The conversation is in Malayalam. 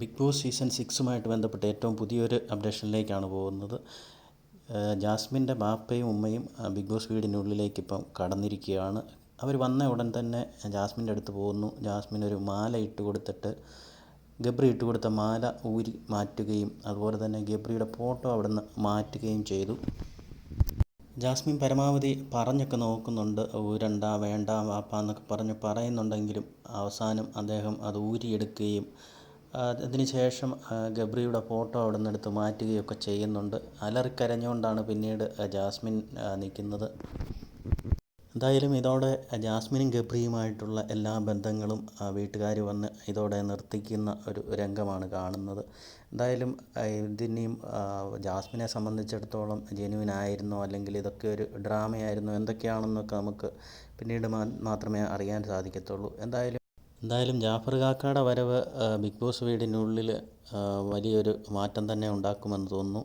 ബിഗ് ബോസ് സീസൺ സിക്സുമായിട്ട് ബന്ധപ്പെട്ട് ഏറ്റവും പുതിയൊരു അപ്ഡേഷനിലേക്കാണ് പോകുന്നത്. ജാസ്മിന്റെ ബാപ്പയും ഉമ്മയും ബിഗ് ബോസ് വീടിനുള്ളിലേക്ക് ഇപ്പം കടന്നിരിക്കുകയാണ്. അവർ വന്ന ഉടൻ തന്നെ ജാസ്മിന്റെ അടുത്ത് പോകുന്നു. ജാസ്മിൻ ഒരു മാല ഇട്ട് കൊടുത്തിട്ട് ഗബ്രി ഇട്ട് കൊടുത്ത മാല ഊരി മാറ്റുകയും അതുപോലെ തന്നെ ഗബ്രിയുടെ ഫോട്ടോ അവിടെ നിന്ന് മാറ്റുകയും ചെയ്തു. ജാസ്മിൻ പരമാവധി പറഞ്ഞൊക്കെ നോക്കുന്നുണ്ട്. ഊരണ്ട വേണ്ട വാപ്പ എന്നൊക്കെ പറഞ്ഞ് പറയുന്നുണ്ടെങ്കിലും അവസാനം അദ്ദേഹം അത് ഊരിയെടുക്കുകയും അതിന് ശേഷം ഗബ്രിയുടെ ഫോട്ടോ അവിടെ നിന്ന് എടുത്ത് മാറ്റുകയൊക്കെ ചെയ്യുന്നുണ്ട്. അലറിക്കരഞ്ഞുകൊണ്ടാണ് പിന്നീട് ജാസ്മിൻ നിൽക്കുന്നത്. എന്തായാലും ഇതോടെ ജാസ്മിനും ഗബ്രിയുമായിട്ടുള്ള എല്ലാ ബന്ധങ്ങളും വീട്ടുകാർ വന്ന് ഇതോടെ നിർത്തിക്കുന്ന ഒരു രംഗമാണ് കാണുന്നത്. എന്തായാലും ഇതിനെയും ജാസ്മിനെ സംബന്ധിച്ചിടത്തോളം ജെനുവിൻ ആയിരുന്നോ അല്ലെങ്കിൽ ഇതൊക്കെ ഒരു ഡ്രാമയായിരുന്നോ എന്തൊക്കെയാണെന്നൊക്കെ നമുക്ക് പിന്നീട് മാത്രമേ അറിയാൻ സാധിക്കത്തുള്ളൂ. എന്തായാലും എന്തായാലും ജാഫർ കാക്കയുടെ വരവ് ബിഗ് ബോസ് വീടിനുള്ളിൽ വലിയൊരു മാറ്റം തന്നെ ഉണ്ടാക്കുമെന്ന് തോന്നുന്നു.